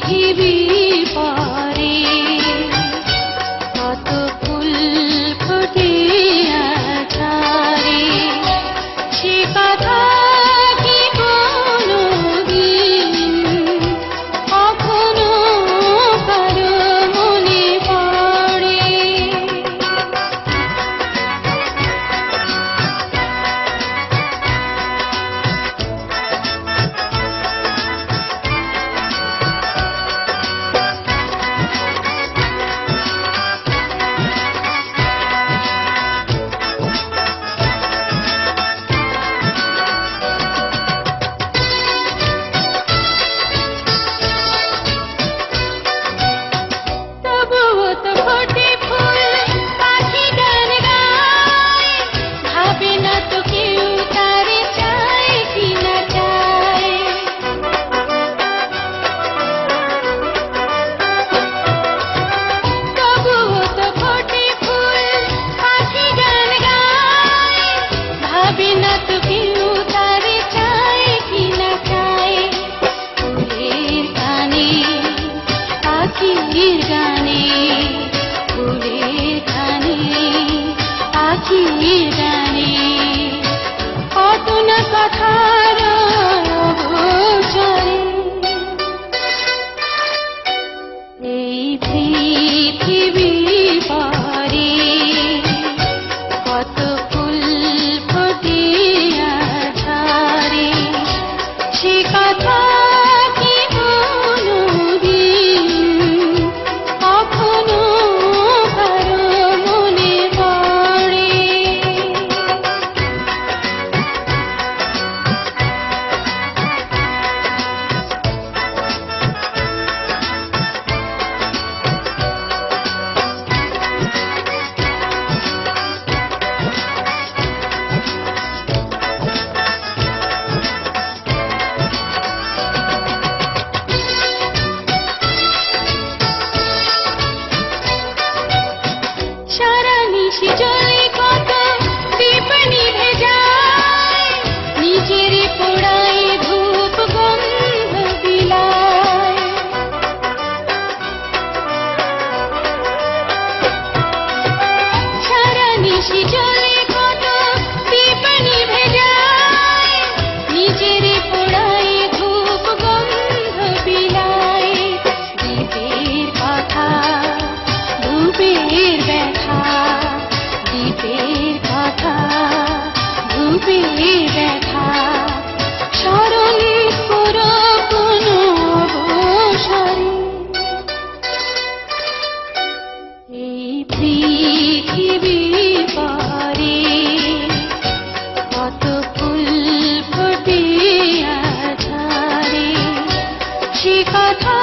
পৃথিবী আমি জানি। কত না কথার এই পৃথিবী পরে কত কথা